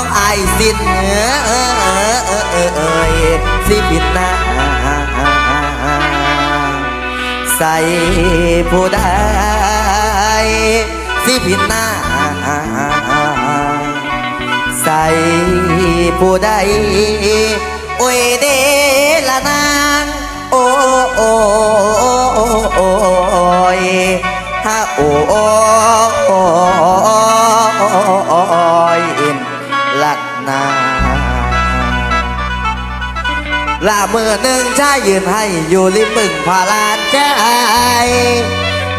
ของไอสิ้นเอเออเออเออเออสิบิดนาใส่ผู้ใดสิบิดนาใส่ผู้ใดโอ้ยเดละนางโอ้โอ้โอ้โอ้ยฮะโอ้ ลามือหนึ่งชายยืนให้อยู่ริมบึงพาลานใจ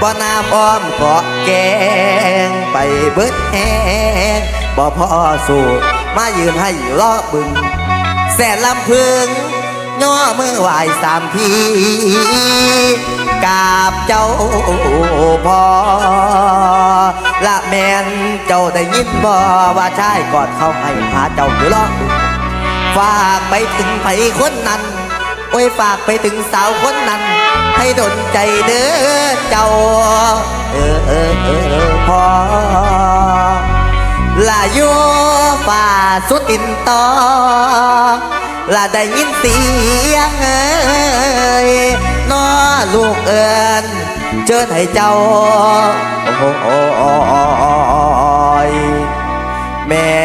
บ่น้ำอ้อมเกาะแกงไปเบิดแหงบ่พอสู้มายืนให้ล้อบึง แสนลำพึงย่อมือไหวสามทีกาบเจ้าพอละแมนเจ้าได้ยินบ่ว่าชายกอดเขาให้หาเจ้าอยู่ล้อบึง ฝากไปถึงไผคนนั้นโอ้ยฝากไปถึงสาวคนนั้น ให้ดนใจเด้อเจ้า เออเออเออพอลาอยู่ฝ่าสุดตินต่อลาได้ยินเสียงเอ้ยนอลูกเอิญเชิญให้เจ้า โอ้โหย แม่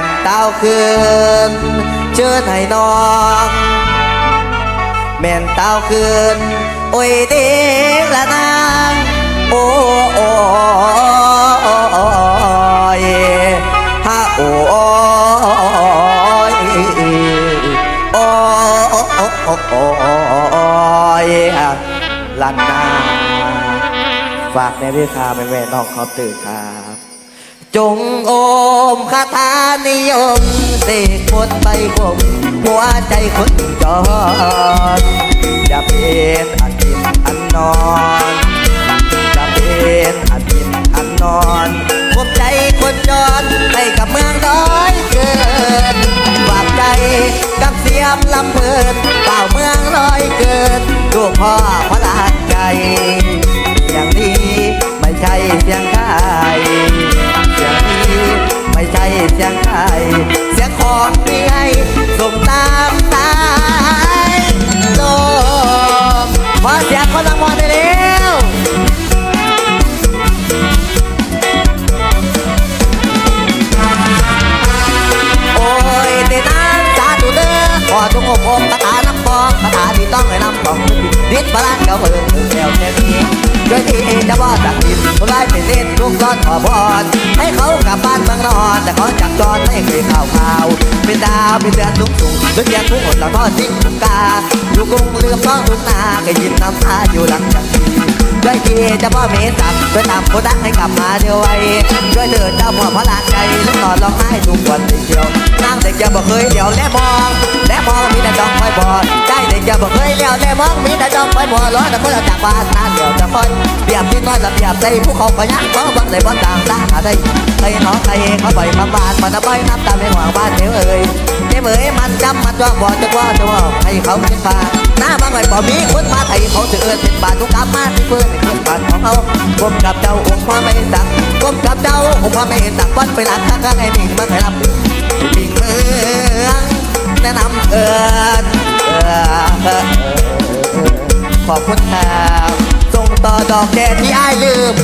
นเต้าคืนเชิญให้น้อง แม่นเต้าคืนโอ้ยเด็กละนางโอ้โอ้ยฮะโอ้ยโอ้โอ้ยลันนาฝากในเรื่องคาแม่แม่น้องขอบตื่นครับ จงโอมคาถานิยมเสกมนไปผมหัวใจคนจรอย่าเป็นอันกินอันนอนอย่าเป็นอันกินอันนอนผมใจคนจรให้กับเมืองร้อยเกินฝากใจกับเสียมลำเพินเป่าเมืองร้อยเกินลูกพ่อพระ เสีย ต้องให้น้ำฟองดิดพลังเก่าเพิ่งแก้วแค่นี้ด้วยที่เองจะว่าจากดินคนร้ายเป็นเล่นลูกซ้อนขอบอดให้เขากลับบ้านเมืองนอนแต่เขาจับจอดไม่เคยข่าวข่าวเป็นดาวเป็นเดือนลุกสูงด้วยเสียงทุกคนหลังทอดทิ้งทุกกาอยู่กรุงลืมน้องทุกนาก็ยินน้ำตาอยู่หลังจากที่ด้ จะพ่อเมตตักด้วยตามโคดักให้กลับมาเดียวไว้ด้วยเถิดเจ้าพ่อพระลานใจลูกนอนร้องไห้ทุกวันเดียวนั่งเด็กจะบอกเคยเดียวและมอง และมองมีแต่จ้องคอยบอดใจเด็กจะบอกเคยเดียวและมองมีแต่จ้องคอยบอดร้อยแต่คนเราจากบ้านนานเดียวจะคอยเปียบที่น้อยระเบียบใจผู้เขาขยันเขาบังในบ้านต่างตาได้ใครน้องใครเขาปล่อยคำบานมันจะไปน้ำตาไม่หวังบ้านเดียวเอ่ย เจ้เอ๋ยมันจำมันจ้องบอกจะว่าจะว่าให้เขาเป็นฟ้าหน้าบางไอ้บ่มีคนมาไทยเขาจะเอื้อนเป็นบาทุกกรรมมาที่เพื่อนในเครื่องบานของเขาก้มกับเจ้าองค์พ่อไม่สั่งก้มกับเจ้าองค์พ่อไม่สั่งวัดไปหลักข้างข้างไอ้นี่มันให้รับปิงเมืองแนะนำเอิญเออขอบคุณครับส่งต่อดอกแก่ที่อ้ายลืม